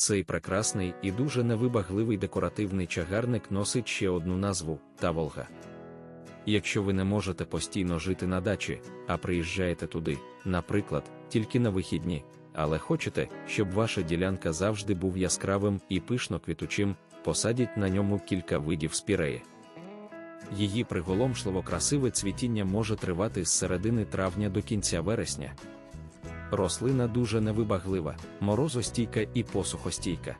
Цей прекрасний і дуже невибагливий декоративний чагарник носить ще одну назву Таволга. Якщо ви не можете постійно жити на дачі, а приїжджаєте туди, наприклад, тільки на вихідні, але хочете, щоб ваша ділянка завжди був яскравим і пишно квітучим, посадіть на ньому кілька видів спіреї. Її приголомшливо красиве цвітіння може тривати з середини травня до кінця вересня. Рослина дуже невибаглива, морозостійка і посухостійка.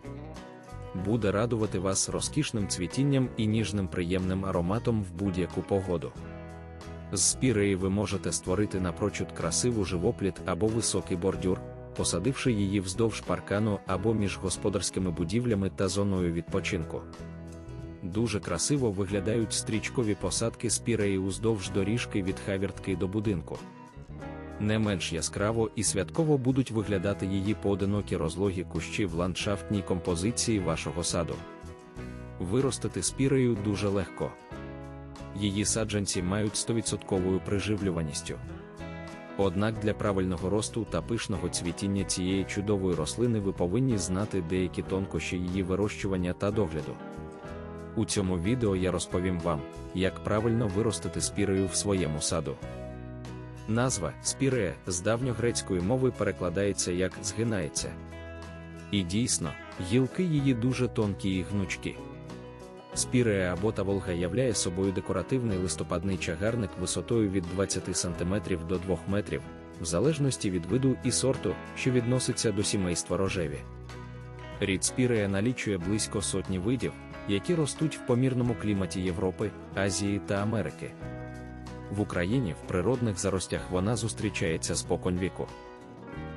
Буде радувати вас розкішним цвітінням і ніжним приємним ароматом в будь-яку погоду. З спіреї ви можете створити напрочуд красиву живопліт або високий бордюр, посадивши її вздовж паркану або між господарськими будівлями та зоною відпочинку. Дуже красиво виглядають стрічкові посадки спіреї уздовж доріжки від хавіртки до будинку. Не менш яскраво і святково будуть виглядати її поодинокі розлогі кущі в ландшафтній композиції вашого саду. Виростити спірею дуже легко. Її саджанці мають 100% приживлюваністю. Однак для правильного росту та пишного цвітіння цієї чудової рослини ви повинні знати деякі тонкощі її вирощування та догляду. У цьому відео я розповім вам, як правильно виростити спірею в своєму саду. Назва спірея з давньогрецької мови перекладається як згинається. І дійсно, гілки її дуже тонкі і гнучкі. Спірея або таволга являє собою декоративний листопадний чагарник висотою від 20 см до 2 метрів, в залежності від виду і сорту, що відноситься до сімейства рожеві. Рід спірея налічує близько сотні видів, які ростуть в помірному кліматі Європи, Азії та Америки. В Україні в природних заростях вона зустрічається споконь віку.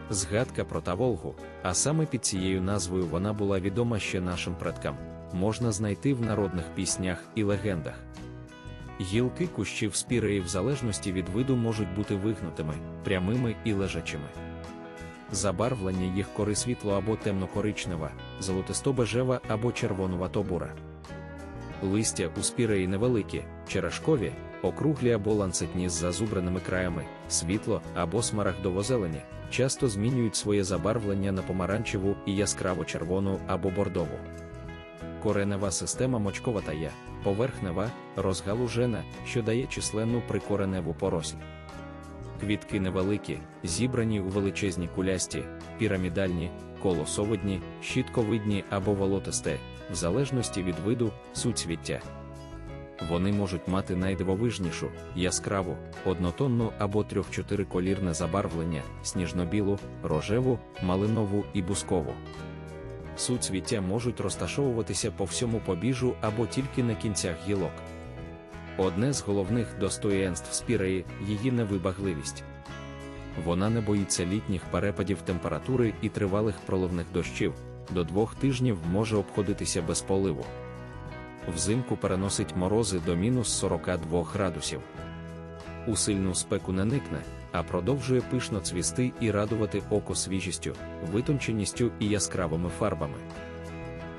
Згадка про Таволгу, а саме під цією назвою вона була відома ще нашим предкам, можна знайти в народних піснях і легендах. Гілки кущів спіреї в залежності від виду можуть бути вигнутими, прямими і лежачими. Забарвлення їх кори світло або темно-коричнева, золотисто-бежева або червонувато-бура. Листя у спіреї невеликі, черешкові, округлі або ланцетні з зазубреними краями, світло або смарагдово-зелені, часто змінюють своє забарвлення на помаранчеву і яскраво-червону або бордову. Коренева система мочковата є, поверхнева, розгалужена, що дає численну прикореневу поросль. Квітки невеликі, зібрані у величезні кулясті, пірамідальні, колосовидні, щітковидні або волотисте, в залежності від виду, суцвіття. Вони можуть мати найдивовижнішу, яскраву, однотонну або трьох-чотириколірне забарвлення, сніжно-білу, рожеву, малинову і бускову. Суцвіття можуть розташовуватися по всьому побіжу або тільки на кінцях гілок. Одне з головних достоєнств спіреї її невибагливість. Вона не боїться літніх перепадів температури і тривалих проливних дощів, до двох тижнів може обходитися без поливу. Взимку переносить морози до мінус 42 градусів. У сильну спеку не никне, а продовжує пишно цвісти і радувати око свіжістю, витонченістю і яскравими фарбами.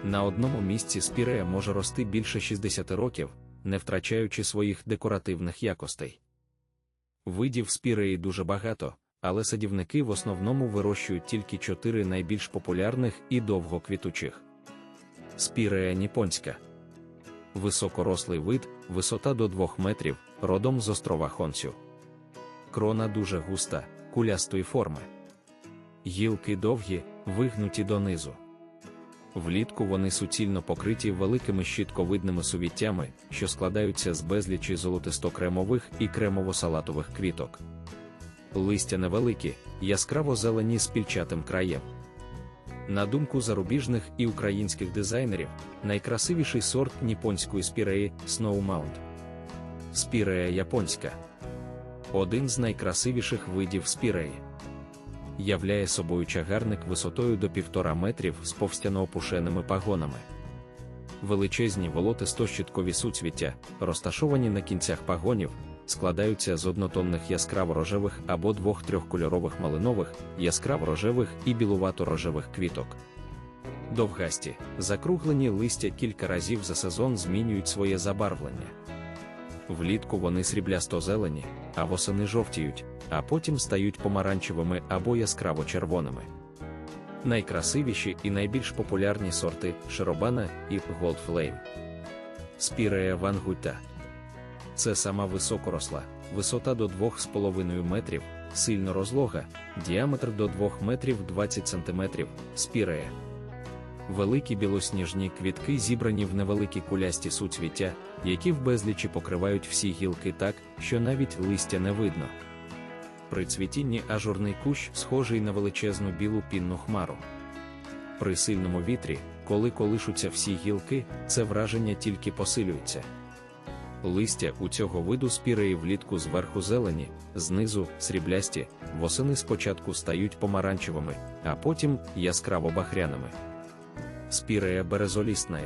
На одному місці спірея може рости більше 60 років, не втрачаючи своїх декоративних якостей. Видів спіреї дуже багато, але садівники в основному вирощують тільки чотири найбільш популярних і довгоквітучих. Спірея ніпонська. Високорослий вид, висота до 2 метрів, родом з острова Хонсю. Крона дуже густа, кулястої форми. Гілки довгі, вигнуті донизу. Влітку вони суцільно покриті великими щітковидними сувіттями, що складаються з безлічі золотисто-кремових і кремово-салатових квіток. Листя невеликі, яскраво зелені з пільчатим краєм. На думку зарубіжних і українських дизайнерів, найкрасивіший сорт ніпонської спіреї Snow Mount. Спірея японська. Один з найкрасивіших видів спіреї. Являє собою чагарник висотою до півтора метрів з повстяно-опушеними пагонами. Величезні волотисто-щиткові суцвіття, розташовані на кінцях пагонів, складаються з однотонних яскраво-рожевих або двох-трьохкольорових малинових, яскраво-рожевих і білувато-рожевих квіток. Довгасті, закруглені листя кілька разів за сезон змінюють своє забарвлення. Влітку вони сріблясто зелені, а восени жовтіють, а потім стають помаранчевими або яскраво червоними. Найкрасивіші і найбільш популярні сорти Шеробана і Flame. Спірея вангута. Це сама високоросла, висота до 2,5 метрів, сильно розлога, діаметр до 2 метрів 20 сантиметрів, спірея. Великі білосніжні квітки зібрані в невеликі кулясті суцвіття, які в безлічі покривають всі гілки так, що навіть листя не видно. При цвітінні ажурний кущ схожий на величезну білу пінну хмару. При сильному вітрі, коли колишуться всі гілки, це враження тільки посилюється. Листя у цього виду спіреї влітку зверху зелені, знизу сріблясті, восени спочатку стають помаранчевими, а потім яскраво бахряними. Спірея березолісна.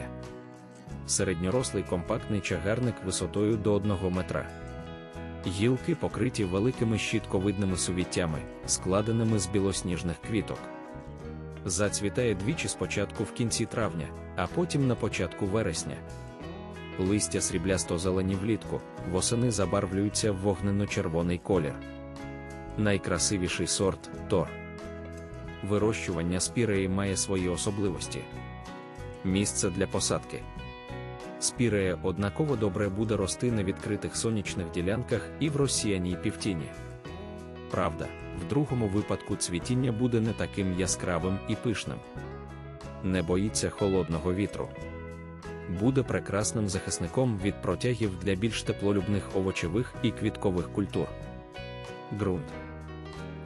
Середньорослий компактний чагарник висотою до 1 метра. Гілки покриті великими щітковидними сувіттями, складеними з білосніжних квіток. Зацвітає двічі спочатку в кінці травня, а потім на початку вересня. Листя сріблясто зелені влітку, восени забарвлюються в вогненно-червоний колір. Найкрасивіший сорт тор. Вирощування спіреї має свої особливості. Місце для посадки. Спірея однаково добре буде рости на відкритих сонячних ділянках і в розсіяній півтіні. Правда, в другому випадку цвітіння буде не таким яскравим і пишним. Не боїться холодного вітру. Буде прекрасним захисником від протягів для більш теплолюбних овочевих і квіткових культур. Ґрунт.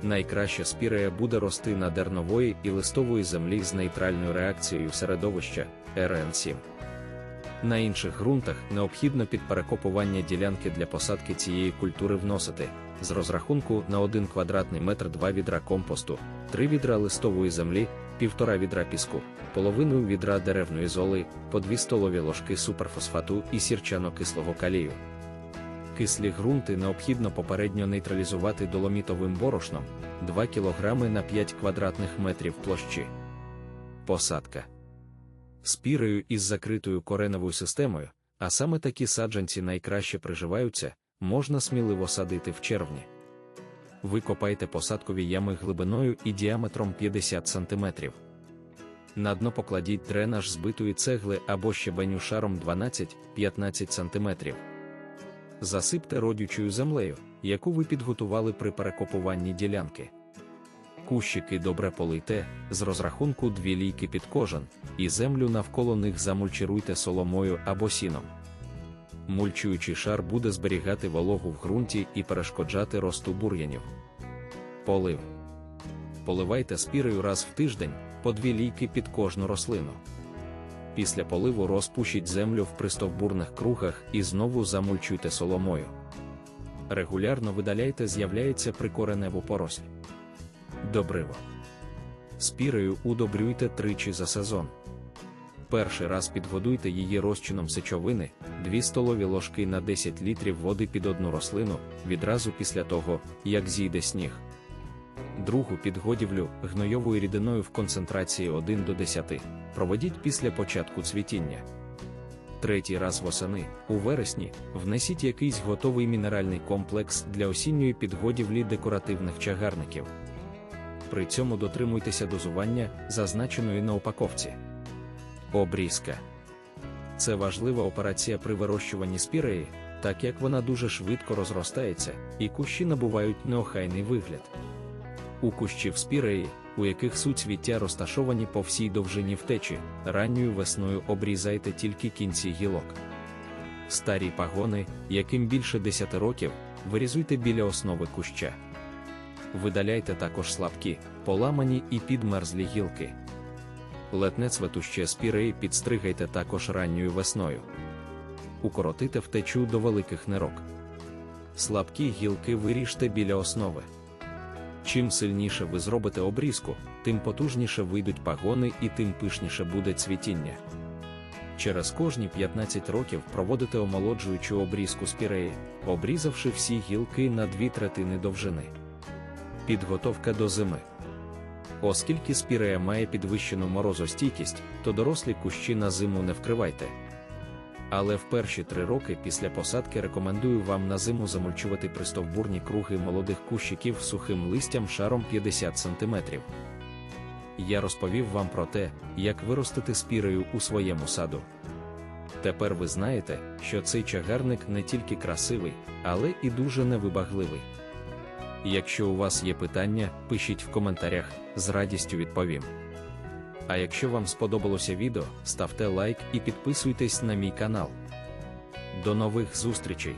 Найкраща спірея буде рости на дернової і листової землі з нейтральною реакцією середовища РН7. На інших ґрунтах необхідно під перекопування ділянки для посадки цієї культури вносити з розрахунку на 1 квадратний метр 2 відра компосту, 3 відра листової землі, 1,5 відра піску, половину відра деревної золи, по 2 столові ложки суперфосфату і сірчано-кислого калію. Кислі ґрунти необхідно попередньо нейтралізувати доломітовим борошном 2 кг на 5 квадратних метрів площі. Посадка спірею із закритою кореневою системою, а саме такі саджанці найкраще приживаються, можна сміливо садити в червні. Викопайте посадкові ями глибиною і діаметром 50 см. На дно покладіть дренаж збитої цегли або щебеню шаром 12-15 см. Засипте родючою землею, яку ви підготували при перекопуванні ділянки. Кущики добре полийте, з розрахунку дві лійки під кожен, і землю навколо них замульчируйте соломою або сіном. Мульчуючий шар буде зберігати вологу в ґрунті і перешкоджати росту бур'янів. Полив. Поливайте спірею раз в тиждень, по дві лійки під кожну рослину. Після поливу розпушіть землю в пристовбурних кругах і знову замульчуйте соломою. Регулярно видаляйте з'являється прикореневу поросль. Добриво. Спірею удобрюйте тричі за сезон. Перший раз підгодуйте її розчином сечовини, 2 столові ложки на 10 літрів води під одну рослину відразу після того, як зійде сніг. Другу підгодівлю гнойовою рідиною в концентрації 1 до 10 проведіть після початку цвітіння. Третій раз восени, у вересні, внесіть якийсь готовий мінеральний комплекс для осінньої підгодівлі декоративних чагарників при цьому дотримуйтеся дозування, зазначеної на упаковці. Обрізка. Це важлива операція при вирощуванні спіреї, так як вона дуже швидко розростається, і кущі набувають неохайний вигляд. У кущів спіреї, у яких суцвіття розташовані по всій довжині втечі, ранньою весною обрізайте тільки кінці гілок. Старі пагони, яким більше 10 років, вирізуйте біля основи куща. Видаляйте також слабкі, поламані і підмерзлі гілки. Летне цветуще спіреї підстригайте також ранньою весною. Укоротите втечу до великих нирок. Слабкі гілки виріжте біля основи. Чим сильніше ви зробите обрізку, тим потужніше вийдуть пагони і тим пишніше буде цвітіння. Через кожні 15 років проводите омолоджуючу обрізку спіреї, обрізавши всі гілки на дві третини довжини. Підготовка до зими. Оскільки спірея має підвищену морозостійкість, то дорослі кущі на зиму не вкривайте. Але в перші три роки після посадки рекомендую вам на зиму замульчувати пристовбурні круги молодих кущиків сухим листям шаром 50 см. я розповів вам про те, як виростити спірею у своєму саду. Тепер ви знаєте, що цей чагарник не тільки красивий, але і дуже невибагливий. Якщо у вас є питання, пишіть в коментарях, з радістю відповім. А якщо вам сподобалося відео, ставте лайк і підписуйтесь на мій канал. До нових зустрічей!